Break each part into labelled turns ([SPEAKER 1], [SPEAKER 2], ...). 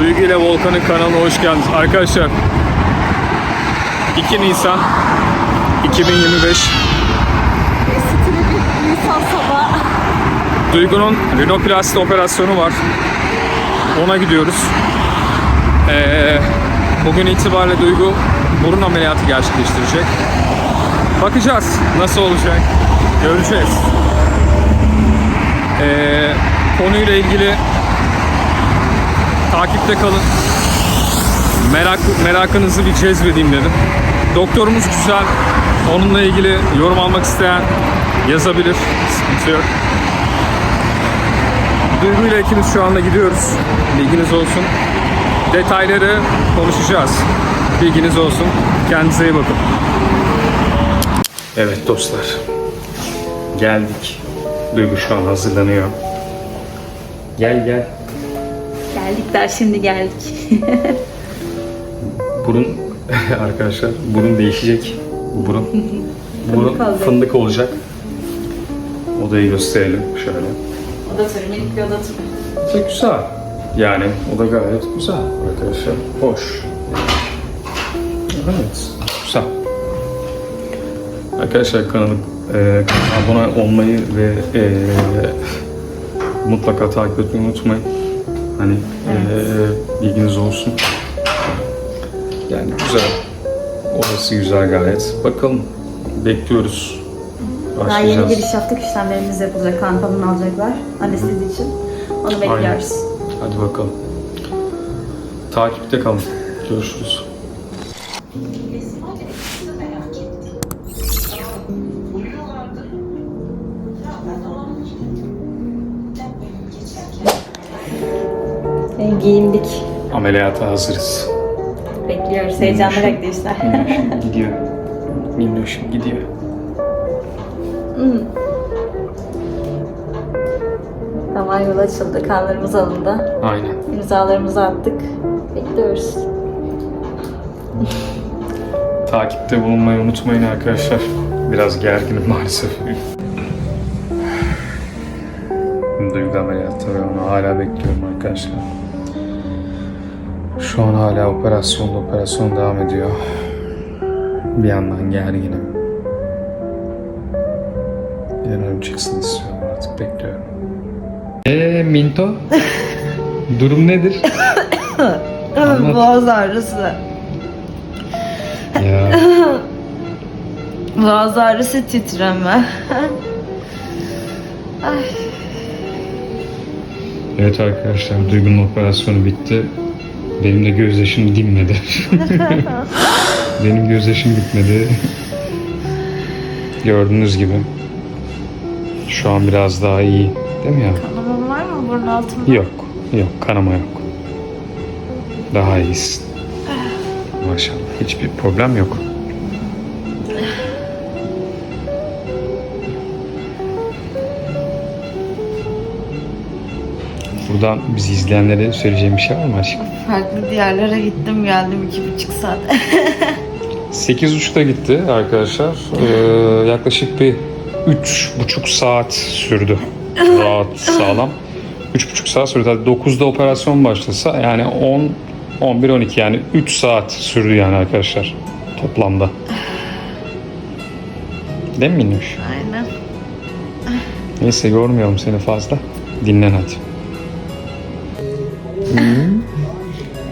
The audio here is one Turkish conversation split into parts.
[SPEAKER 1] Duygu ile Volkan'ın kanalına hoş geldiniz. Arkadaşlar 2 Nisan 2025
[SPEAKER 2] Stili bir insan sabah.
[SPEAKER 1] Duygu'nun rinoplasti operasyonu var. Ona gidiyoruz. Ee, bugün itibariyle Duygu burun ameliyatı gerçekleştirecek. Bakacağız nasıl olacak. Göreceğiz. Ee, konuyla ilgili takipte kalın. Merak, merakınızı bir cezbedeyim dedim. Doktorumuz güzel. Onunla ilgili yorum almak isteyen yazabilir. Sıkıntı yok. Duygu ile ikimiz şu anda gidiyoruz. Bilginiz olsun. Detayları konuşacağız. Bilginiz olsun. Kendinize iyi bakın. Evet dostlar. Geldik. Duygu şu an hazırlanıyor. Gel gel.
[SPEAKER 2] Geldik daha şimdi geldik.
[SPEAKER 1] Burun arkadaşlar burun değişecek. Bu burun. burun
[SPEAKER 2] olacak.
[SPEAKER 1] fındık olacak. Odayı gösterelim şöyle.
[SPEAKER 2] oda turu, minik bir oda turu.
[SPEAKER 1] Çok güzel. Yani o da gayet güzel arkadaşlar. Hoş. Evet. Güzel. Arkadaşlar kanalı e, abone olmayı ve e, mutlaka takip etmeyi unutmayın. Hani e, bilginiz olsun. Yani güzel. Orası güzel gayet. Bakalım. Bekliyoruz.
[SPEAKER 2] Daha yeni giriş yaptık, işlemlerimiz yapılacak. Kan falan alacaklar anestezi için. Onu bekliyoruz.
[SPEAKER 1] Hadi bakalım. Takipte kalın. Görüşürüz.
[SPEAKER 2] Giyindik.
[SPEAKER 1] Ameliyata hazırız.
[SPEAKER 2] Bekliyoruz. Heyecanla bekleyişler.
[SPEAKER 1] Minnoşum gidiyor. Minnoşum gidiyor.
[SPEAKER 2] Tamam yol açıldı. Kanlarımız alındı.
[SPEAKER 1] Aynen.
[SPEAKER 2] İmzalarımızı attık. Bekliyoruz.
[SPEAKER 1] Takipte bulunmayı unutmayın arkadaşlar. Biraz gerginim maalesef. Duygu ameliyatı ve onu hala bekliyorum arkadaşlar. Şu an hala operasyonda operasyon devam ediyor. Bir yandan gerginim. Bir an önce çıksın istiyorum artık bekliyorum. Eee Minto? Durum nedir? Anlat.
[SPEAKER 2] Boğaz ağrısı.
[SPEAKER 1] Ya
[SPEAKER 2] Boğaz ağrısı titreme.
[SPEAKER 1] Evet arkadaşlar Duygu'nun operasyonu bitti. Benim de gözyaşım dinmedi. Benim gözyaşım bitmedi. Gördüğünüz gibi. Şu an biraz daha iyi. Değil mi ya?
[SPEAKER 2] Kanamam var mı burun altında?
[SPEAKER 1] Yok. Yok. Kanama yok. Daha iyisin. Maşallah. Hiçbir problem yok. Buradan bizi izleyenlere söyleyeceğim bir şey var mı aşkım?
[SPEAKER 2] Farklı diyarlara gittim geldim iki buçuk saat.
[SPEAKER 1] 8.30'da gitti arkadaşlar. Ee, yaklaşık bir 3,5 saat sürdü. Rahat, sağlam. 3,5 saat sürdü. Hadi 9'da operasyon başlasa yani 10, 11, 12 yani 3 saat sürdü yani arkadaşlar toplamda. Değil mi Minnoş?
[SPEAKER 2] Aynen.
[SPEAKER 1] Neyse yormayalım seni fazla. Dinlen hadi.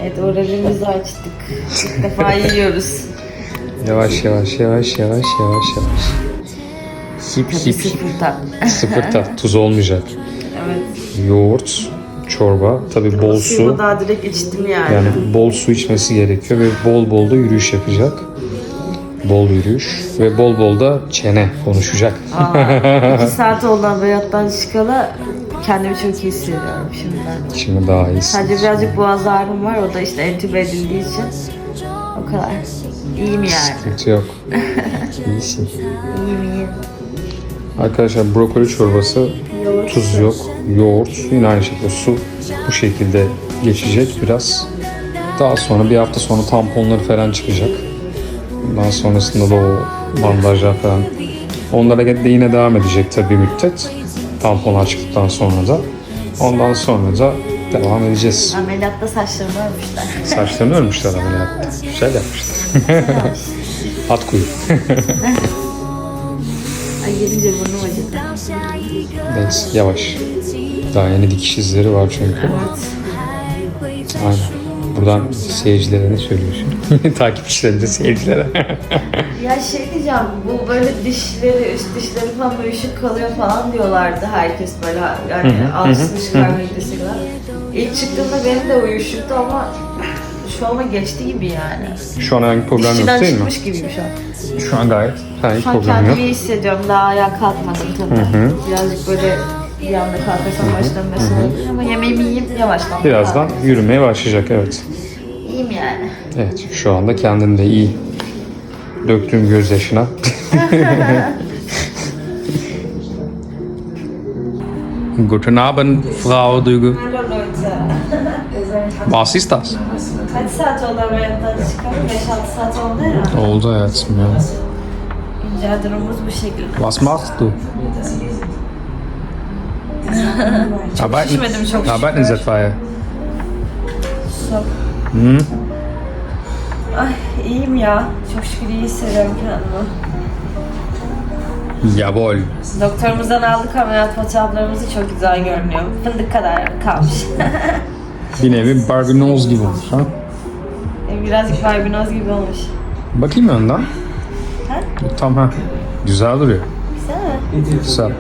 [SPEAKER 2] Evet oralimizi açtık. İlk defa yiyoruz.
[SPEAKER 1] Yavaş yavaş yavaş yavaş yavaş yavaş. Hip
[SPEAKER 2] Tabii
[SPEAKER 1] hip.
[SPEAKER 2] sıfır tat.
[SPEAKER 1] Sıfır tat. Tuz olmayacak.
[SPEAKER 2] Evet.
[SPEAKER 1] Yoğurt, çorba, tabii bol su.
[SPEAKER 2] Suyu daha direkt içtim yani.
[SPEAKER 1] Yani bol su içmesi gerekiyor ve bol bol da yürüyüş yapacak. Bol yürüyüş ve bol bol da çene konuşacak.
[SPEAKER 2] Aa, iki saat oldu ameliyattan çıkalı. Kendimi çok iyi hissediyorum şimdiden.
[SPEAKER 1] Şimdi daha iyisin.
[SPEAKER 2] Sadece birazcık boğaz ağrım var. O da işte entübe edildiği için. O kadar. İyiyim yani.
[SPEAKER 1] Sıkıntı yok. İyisin.
[SPEAKER 2] İyiyim iyiyim.
[SPEAKER 1] Arkadaşlar brokoli çorbası tuz yok. Yoğurt yine aynı şekilde su bu şekilde geçecek biraz. Daha sonra bir hafta sonra tamponları falan çıkacak. Ondan sonrasında da o bandajlar falan. Onlara de yine devam edecek tabii müddet. Tamponlar çıktıktan sonra da. Ondan sonra da Devam edeceğiz.
[SPEAKER 2] Ameliyatta saçlarımı örmüşler.
[SPEAKER 1] Saçlarını örmüşler ameliyatta. Güzel yapmışlar. At kuyu.
[SPEAKER 2] Ay gelince burnum acıdı.
[SPEAKER 1] Neyse yavaş. Daha yeni dikiş izleri var çünkü. Aynen. Buradan seyircilere ne söylüyorsun? Takipçilerine, seyircilere.
[SPEAKER 2] Ya şey diyeceğim, bu böyle dişleri, üst dişleri falan böyle üşük kalıyor falan diyorlardı herkes böyle yani ağzını çıkarma ilgisi kadar. İlk çıktığımda benim de uyuşuktu ama şu ama geçti gibi yani.
[SPEAKER 1] Şu an herhangi bir problem yok
[SPEAKER 2] İşçiden
[SPEAKER 1] değil mi?
[SPEAKER 2] çıkmış gibiyim şu an.
[SPEAKER 1] Şu an gayet herhangi bir
[SPEAKER 2] Şu an
[SPEAKER 1] problem yok.
[SPEAKER 2] kendimi iyi hissediyorum. Daha ayağa kalkmadım tabii. Birazcık böyle bir anda kalkarsam baştan mesela ama yemeğimi yiyeyim yavaştan.
[SPEAKER 1] Birazdan yürümeye başlayacak evet.
[SPEAKER 2] İyiyim yani.
[SPEAKER 1] Evet şu anda kendini de iyi döktüğüm gözyaşına. Guten Abend, Frau Duygu.
[SPEAKER 2] Hallo Leute.
[SPEAKER 1] Was ist das?
[SPEAKER 2] Kaç saat oldu ameliyattan çıkalım? 5-6 saat oldu ya.
[SPEAKER 1] Oldu hayatım ya.
[SPEAKER 2] Güncel durumumuz bu şekilde.
[SPEAKER 1] Was machst du? Arbeiten,
[SPEAKER 2] şişmedim, çok şükür.
[SPEAKER 1] arbeiten Sie etwa?
[SPEAKER 2] Sok. Ay iyiyim ya. Çok şükür iyi hissediyorum kendimi.
[SPEAKER 1] Jawohl.
[SPEAKER 2] Doktorumuzdan aldık ameliyat fotoğraflarımızı çok güzel görünüyor. Fındık kadar kalmış.
[SPEAKER 1] Bir nevi Barbie Nose gibi olmuş ha.
[SPEAKER 2] Birazcık barbinoz gibi olmuş.
[SPEAKER 1] Bakayım önden.
[SPEAKER 2] Ha?
[SPEAKER 1] Tam ha. Güzel duruyor.
[SPEAKER 2] Güzel mi?
[SPEAKER 1] Güzel.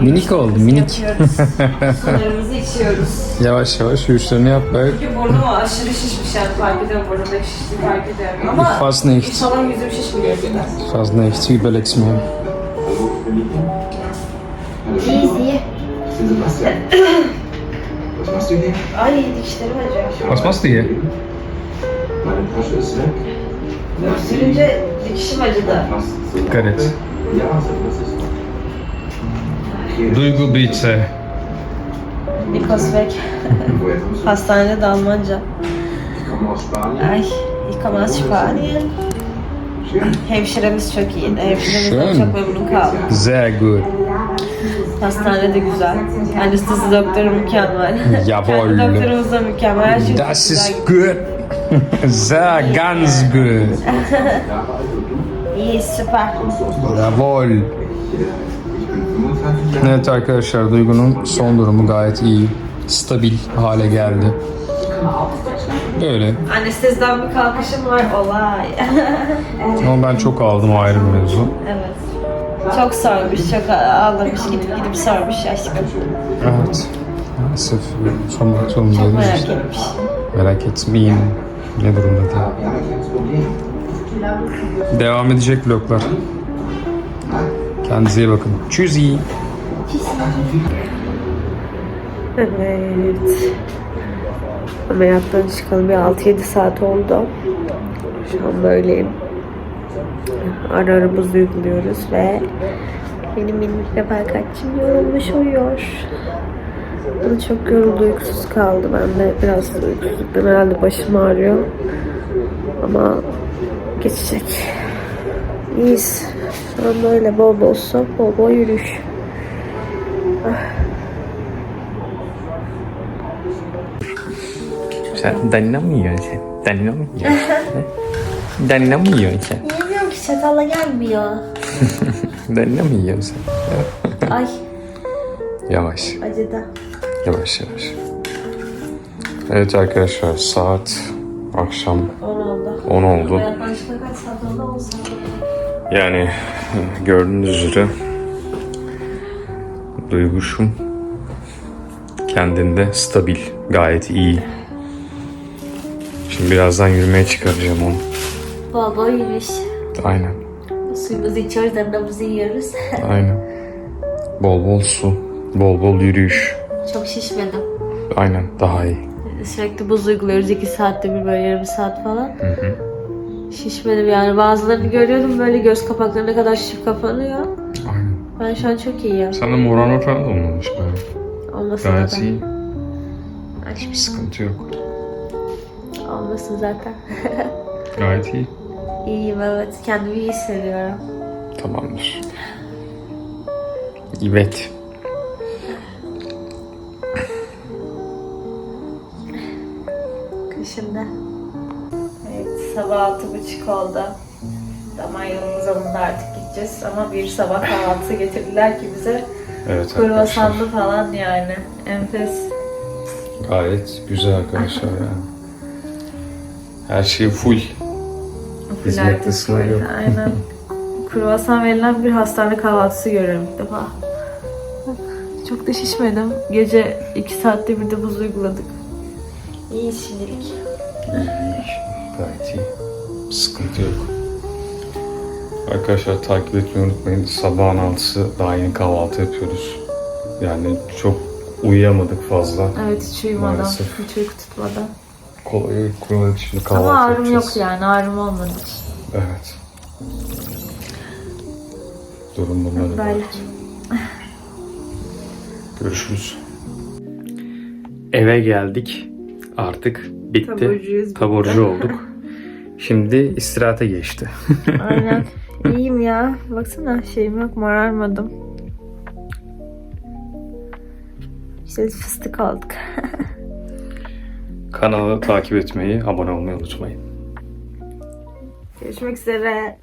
[SPEAKER 1] Minik oldu minik.
[SPEAKER 2] Sularımızı içiyoruz.
[SPEAKER 1] Yavaş yavaş yürüyüşlerini yap böyle.
[SPEAKER 2] Çünkü burnum aşırı şişmiş yani fark ediyorum. Burnumdaki şişliği fark ediyorum. Ama
[SPEAKER 1] Fast nicht.
[SPEAKER 2] salon yüzüm şişmiyor.
[SPEAKER 1] Fast nicht. Überleg's mir.
[SPEAKER 2] Easy.
[SPEAKER 3] Sebastian. Was machst du hier?
[SPEAKER 2] Ay dişlerim acıyor.
[SPEAKER 1] Was machst du hier?
[SPEAKER 3] Meine Tasche ist weg.
[SPEAKER 2] Öksürünce dikişim acıdı.
[SPEAKER 1] Dikkat et.
[SPEAKER 3] Ja, so das ist Okay.
[SPEAKER 1] Duygu
[SPEAKER 3] kommst du?
[SPEAKER 2] Hastanede de Almanca. Ay, yıkamaz Spanien. Hemşiremiz çok iyiydi. Hemşiremizden çok memnun kaldım.
[SPEAKER 1] Sehr gut.
[SPEAKER 2] Hastane de güzel. Anestezi doktoru mükemmel.
[SPEAKER 1] Jawohl.
[SPEAKER 2] Kendi doktorumuz da mükemmel. Her şey
[SPEAKER 1] Das ist gut. Sehr ganz gut.
[SPEAKER 2] İyi, süper.
[SPEAKER 1] Jawohl.
[SPEAKER 3] Ich, ich bin 25 Jahre
[SPEAKER 1] Evet arkadaşlar Duygu'nun son durumu gayet iyi. Stabil hale geldi. Böyle.
[SPEAKER 2] Anesteziden bir kalkışım var. Olay.
[SPEAKER 1] Ama ben çok aldım ayrı bir mevzu.
[SPEAKER 2] evet. Çok sormuş, çok ağlamış, gidip gidip sormuş aşkım.
[SPEAKER 1] Evet. Maalesef sormak
[SPEAKER 2] Çok
[SPEAKER 1] zorundayız.
[SPEAKER 2] merak etmiş.
[SPEAKER 1] Merak etmeyin. Ne durumda diye. Devam edecek vloglar. Kendinize iyi bakın. Tschüssi.
[SPEAKER 2] Evet. Ameliyattan çıkalı bir 6-7 saat oldu. Şu an böyleyim. Ara ara buz uyguluyoruz ve benim minik refakatçim yorulmuş uyuyor. Da çok yoruldu, uykusuz kaldı. Ben de biraz uykusuzluktan herhalde başım ağrıyor. Ama geçecek. İyiyiz. Şu an böyle bol bol su, bol bol yürüyüş.
[SPEAKER 1] Sen danina mı yiyorsun sen? Danina mı yiyorsun? danina mı yiyorsun sen?
[SPEAKER 2] Yemiyorum ki çatalla gelmiyor.
[SPEAKER 1] Danina mı yiyorsun sen?
[SPEAKER 2] Ay
[SPEAKER 1] Yavaş.
[SPEAKER 2] acıdı.
[SPEAKER 1] Yavaş yavaş. Evet arkadaşlar saat akşam
[SPEAKER 2] 10 oldu.
[SPEAKER 1] 10 oldu.
[SPEAKER 2] Çıkalı kaç saat oldu? 10 saat oldu.
[SPEAKER 1] Yani gördüğünüz üzere duyguşum kendinde stabil, gayet iyi. Şimdi birazdan yürümeye çıkaracağım onu.
[SPEAKER 2] Bol bol yürüyüş.
[SPEAKER 1] Aynen,
[SPEAKER 2] Suyumuzu içiyoruz, damlamızı yiyoruz.
[SPEAKER 1] aynen. Bol bol su, bol bol yürüyüş.
[SPEAKER 2] Çok şişmedim.
[SPEAKER 1] Aynen, daha iyi.
[SPEAKER 2] Sürekli buz uyguluyoruz 2 saatte bir böyle yarım saat falan. Şişmedim yani. Bazılarını görüyorum böyle göz kapaklarına kadar şişip kapanıyor.
[SPEAKER 1] Aynen.
[SPEAKER 2] Ben şu an çok iyiyim.
[SPEAKER 1] Sana morano falan da olmamış böyle.
[SPEAKER 2] Olmasın
[SPEAKER 1] Gayet
[SPEAKER 2] zaten.
[SPEAKER 1] iyi. Hiçbir sıkıntı yok.
[SPEAKER 2] Olmasın zaten.
[SPEAKER 1] Gayet iyi.
[SPEAKER 2] İyiyim evet. Kendimi iyi hissediyorum.
[SPEAKER 1] Tamamdır. Evet.
[SPEAKER 2] şimdi. Sabah altı buçuk oldu. Zaman yolumuz alındı artık gideceğiz ama bir sabah kahvaltısı getirdiler ki bize.
[SPEAKER 1] Evet.
[SPEAKER 2] Kruvasanlı falan yani. Enfes.
[SPEAKER 1] Gayet güzel arkadaşlar yani. Her şey full. Hizmette
[SPEAKER 2] Pilates
[SPEAKER 1] sınır yok.
[SPEAKER 2] Aynen. Kruvasan verilen bir hastane kahvaltısı görüyorum ilk defa. Çok da şişmedim. Gece iki saatte bir de buz uyguladık. İyi şimdilik.
[SPEAKER 1] İyi. Gayet iyi. Sıkıntı yok. Arkadaşlar takip etmeyi unutmayın. Sabahın altısı daha yeni kahvaltı yapıyoruz. Yani çok uyuyamadık fazla.
[SPEAKER 2] Evet hiç uyumadan,
[SPEAKER 1] Maalesef.
[SPEAKER 2] hiç uyku tutmadan.
[SPEAKER 1] Kolay kuruladık şimdi kahvaltı
[SPEAKER 2] Ama ağrım
[SPEAKER 1] yapacağız.
[SPEAKER 2] yok yani, ağrım olmadı.
[SPEAKER 1] Evet. Durum bunlar.
[SPEAKER 2] Böyle.
[SPEAKER 1] Görüşürüz. Eve geldik. Artık bitti.
[SPEAKER 2] Taburcuyuz.
[SPEAKER 1] Taburcu olduk. Şimdi istirahate geçti.
[SPEAKER 2] Aynen. İyiyim ya. Baksana şeyim yok, morarmadım. İşte fıstık olduk.
[SPEAKER 1] Kanalı takip etmeyi, abone olmayı unutmayın.
[SPEAKER 2] Görüşmek üzere.